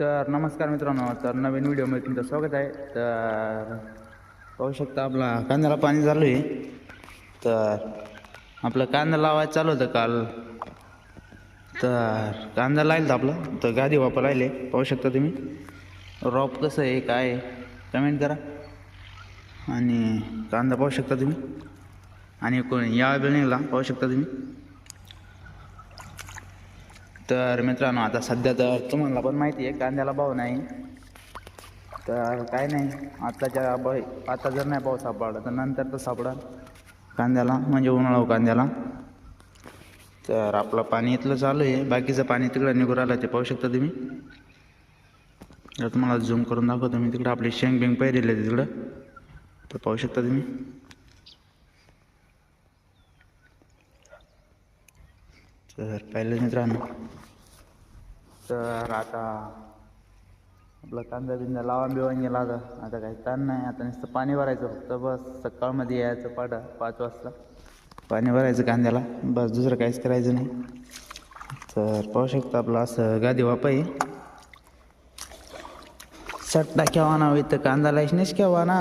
तर नमस्कार मित्रांनो तर नवीन व्हिडिओमध्ये तुमचं स्वागत आहे. तर पाहू शकता आपला कांद्याला पाणी चालू आहे तर आपलं कांदा लावायचं चालू होतं काल. तर कांदा लाईल आपलं तर गादी वापर राहिले. पाहू शकता तुम्ही. रॉप कसं आहे काय कमेंट करा. आणि कांदा पाहू शकता तुम्ही. आणि कोण या बिल्डिंगला पाहू शकता तुम्ही. तर मित्रांनो आता सध्या तर तुम्हाला पण माहिती आहे कांद्याला भाव नाही. तर काय नाही आत्ताच्या ब आता जर नाही पाऊस सापडला तर नंतर तर सापडा कांद्याला म्हणजे उन्हाळा कांद्याला. तर आपलं पाणी इथलं चालू आहे बाकीचं पाणी तिकडं निघून राहिलं ते पाहू शकता तुम्ही. तर तुम्हाला झूम करून दाखवतो मी तिकडं आपली शेंग बिंग पहिरेले तिकडं. तर पाहू शकता तुम्ही. तर पाहिलं मित्रांनो तर आता आपला कांदा बिंदा लावा बिवान गेला होता आता काही ताण नाही. आता नुसतं पाणी भरायचं फक्त बस. सकाळमध्ये यायचं पाडा पाच वाजता. पाणी भरायचं कांद्याला. बस दुसरं काहीच करायचं नाही. तर पाहू शकता आपलं असं गादी वापाई. सट्टा केव्हा ना होई तर कांदा लाईसनेच केव्हा ना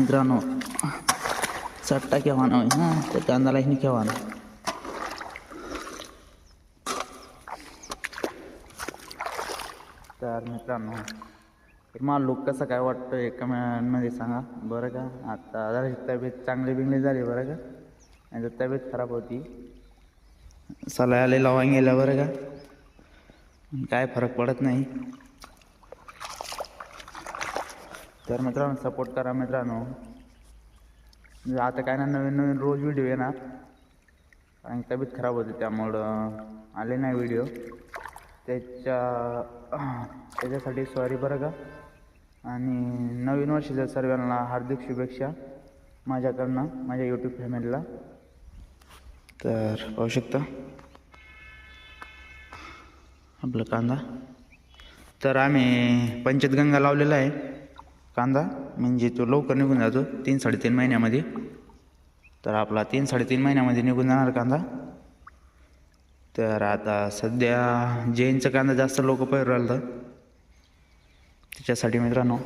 मित्रांनो सट्टा केव्हा ना होई हां. तर कांदा लाईसने केव्हा ना तर मित्रांनो. तर मला लुक कसं काय वाटतं एक कमेंटमध्ये सांगा. बरं का? आता जरा तब्येत चांगली बिंगली झाली बरं का? नाही तर तब्येत खराब होती सलायाला लावा गेल्या बरं का? काय फरक पडत नाही. तर मित्रांनो सपोर्ट करा मित्रांनो. म्हणजे आता काय ना नवीन नवीन रोज व्हिडिओ येणार. कारण तब्येत खराब होती त्यामुळं आले नाही व्हिडिओ त्याच्या त्याच्यासाठी सॉरी बरं का. आणि नवीन वर्षाच्या सर्वांना हार्दिक शुभेच्छा माझ्याकडनं माझ्या यूट्यूब फॅमिलीला तर पाहू शकता. आपलं कांदा. तर आम्ही पंचतगंगा लावलेला आहे. कांदा म्हणजे तो लवकर निघून जातो. तीन साडेतीन महिन्यामध्ये. तर आपला तीन साडेतीन महिन्यामध्ये निघून जाणार कांदा. तर आता सध्या जैनचा कांदा जास्त लोक पैर राहिलं त्याच्यासाठी मित्रांनो.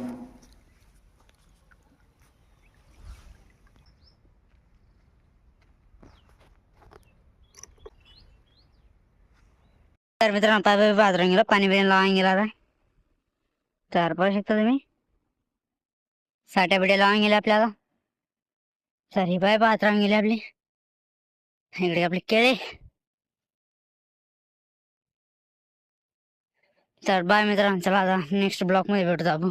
तर मित्रांनो पाय बाजरा गेला पाणी बिणी लावायला गेला आता चार पाहू शकता तुम्ही? साठ्या बिड्या लावून गेल्या आपल्याला. सारी बाय पाय गेले गेली आपली. इकडे आपले केळे. तर बाय मित्रांनो चला आता नेक्स्ट ब्लॉकमध्ये भेटतो आपण.